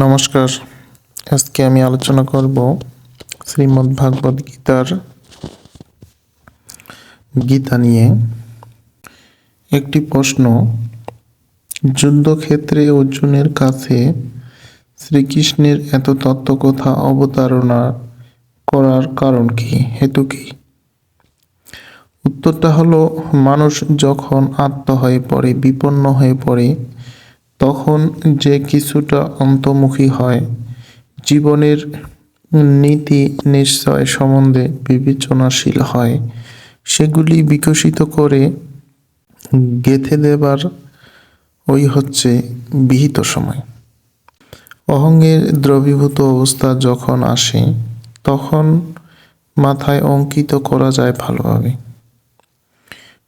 নমস্কার। আজকে আমি আলোচনা করব শ্রীমদ্ ভাগবত গীতার গীতা নিয়ে। একটি প্রশ্ন, যুদ্ধক্ষেত্রে অর্জুনের কাছে শ্রীকৃষ্ণের এত তত্ত্বকথা অবতারণা করার কারণ কি, হেতু কি? উত্তরটা হলো, মানুষ যখন আত্ম হয়ে পড়ে, বিপন্ন হয়ে পড়ে তখন যে কিছুটা অন্তর্মুখী হয়, জীবনের নীতি নিশ্চয় সম্বন্ধে বিবেচনাশীল হয়। সেগুলি বিকশিত করে গেঁথে দেবার ওই হচ্ছে বিহিত সময়। অহংয়ের দ্রবীভূত অবস্থা যখন আসে, তখন মাথায় অঙ্কিত করা যায় ভালোভাবে।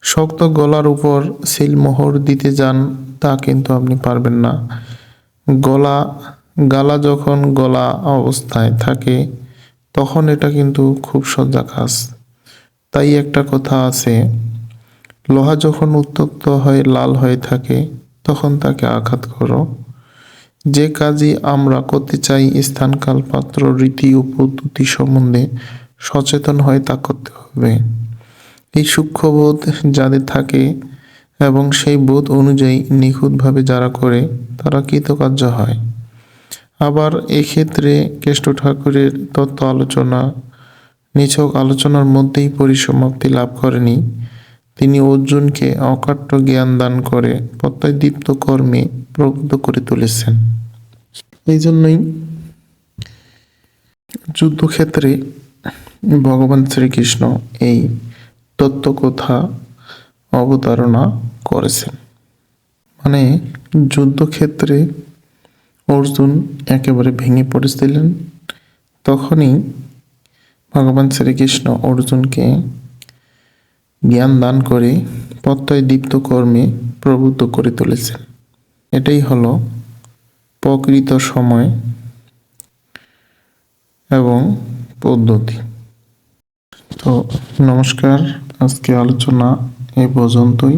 শক্ত গলার উপর সিলমোহর দিতে যান তা কিন্তু আপনি পারবেন না। গলা, গালা যখন গলা অবস্থায় থাকে, তখন এটা কিন্তু খুব সোজা কাজ। তাই একটা কথা আছে, লোহা যখন উত্তপ্ত হয়ে লাল হয়ে থাকে, তখন তাকে আঘাত করো। যে কাজই আমরা করতে চাই, স্থানকাল, পাত্র, রীতি ও পদ্ধতি সম্বন্ধে সচেতন হয়ে তা করতে হবে। এই সূক্ষ্মবোধ যাদের থাকে এবং সেই বোধ অনুযায়ী নিখুঁতভাবে যারা করে, তারা কৃতকার্য হয়। আবার এক্ষেত্রে কেষ্ট ঠাকুরের তত্ত্ব আলোচনা, নিছক আলোচনার মধ্যেই পরিসমাপ্তি লাভ করেনি। তিনি অর্জুনকে অকাট্য জ্ঞান দান করে প্রত্যয়দীপ্ত কর্মে প্রবুদ্ধ করে তুলেছেন। এই জন্যই যুদ্ধক্ষেত্রে ভগবান শ্রীকৃষ্ণ এই তত্ত্বকথা, অবতারণা করেছেন। মানে যুদ্ধক্ষেত্রে অর্জুন একেবারে ভেঙে পড়েছিলেন। তখনই ভগবান শ্রীকৃষ্ণ অর্জুনকে জ্ঞান দান করে প্রত্যয় দীপ্ত কর্মে প্রবুদ্ধ করে তুলেছেন। এটাই হলো প্রকৃত সময় এবং পদ্ধতি। তো নমস্কার আজকে আলোচনা এই পর্যন্তই।